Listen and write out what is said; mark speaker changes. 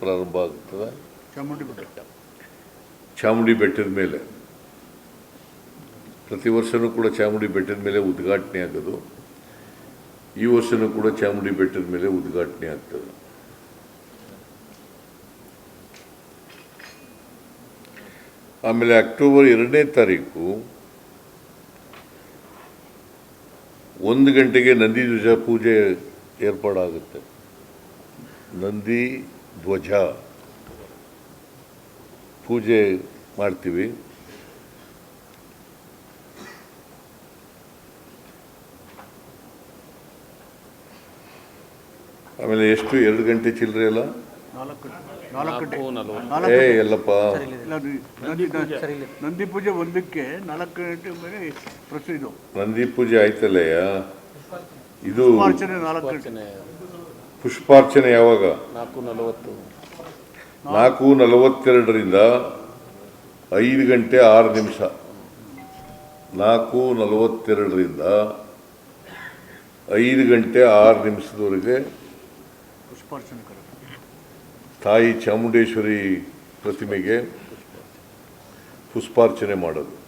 Speaker 1: ಪ್ರಾರಂಭ ಆಗುತ್ತದೆ
Speaker 2: ಚಾಮುಂಡಿ ಬೆಟ್ಟ.
Speaker 1: ಚಾಮುಂಡಿ ಬೆಟ್ಟದ ಮೇಲೆ. ಪ್ರತಿ ವರ್ಷವೂ ಕೂಡ ಚಾಮುಂಡಿ ಬೆಟ್ಟದ ಮೇಲೆ ಉದ್ಘಾಟನೆ ಆಗೋದು. ಈ ವರ್ಷವೂ ಕೂಡ ಚಾಮುಂಡಿ ಬೆಟ್ಟದ ಮೇಲೆ ಉದ್ಘಾಟನೆ ಆಗ್ತದೆ. ಆಮೇಲೆ ಅಕ್ಟೋಬರ್ ಎರಡನೇ ತಾರೀಕು ಒಂದು ಗಂಟೆಗೆ ನಂದಿ ಧ್ವಜ ಪೂಜೆ ಏರ್ಪಾಡಾಗುತ್ತೆ. ನಂದಿ ಧ್ವಜ ಪೂಜೆ ಮಾಡ್ತೀವಿ. ಆಮೇಲೆ ಎಷ್ಟು? ಎರಡು ಗಂಟೆ ಚಿಲ್ಲರೆ ಅಲ್ಲ? ಏ ಎಲ್ಲಪ್ಪ.
Speaker 2: ನಂದಿ ಪೂಜೆ. ಒಂದಕ್ಕೆ ನಾಲ್ಕು ಗಂಟೆ ಮೇಲೆ ಪ್ರಶ್ನೆ ಇದು.
Speaker 1: ನಂದಿ ಪೂಜೆ ಆಯ್ತಲ್ಲಯ್ಯ? ಇದು
Speaker 2: ಅರ್ಚನೆ ನಾಲ್ಕು ಗಂಟೆ.
Speaker 1: ಪುಷ್ಪಾರ್ಚನೆ ಯಾವಾಗ?
Speaker 3: ನಾಲ್ಕು ನಲವತ್ತು.
Speaker 1: ನಾಲ್ಕು ನಲವತ್ತೆರಡರಿಂದ ಐದು ಗಂಟೆ ಆರು ನಿಮಿಷ. ನಾಲ್ಕು ನಲವತ್ತೆರಡರಿಂದ ಐದು ಗಂಟೆ ಆರು ನಿಮಿಷದವರೆಗೆ
Speaker 2: ಪುಷ್ಪಾರ್ಚನೆ ಕರೆ
Speaker 1: ತಾಯಿ ಚಾಮುಂಡೇಶ್ವರಿ ಪ್ರತಿಮೆಗೆ ಪುಷ್ಪಾರ್ಚನೆ ಮಾಡೋದು.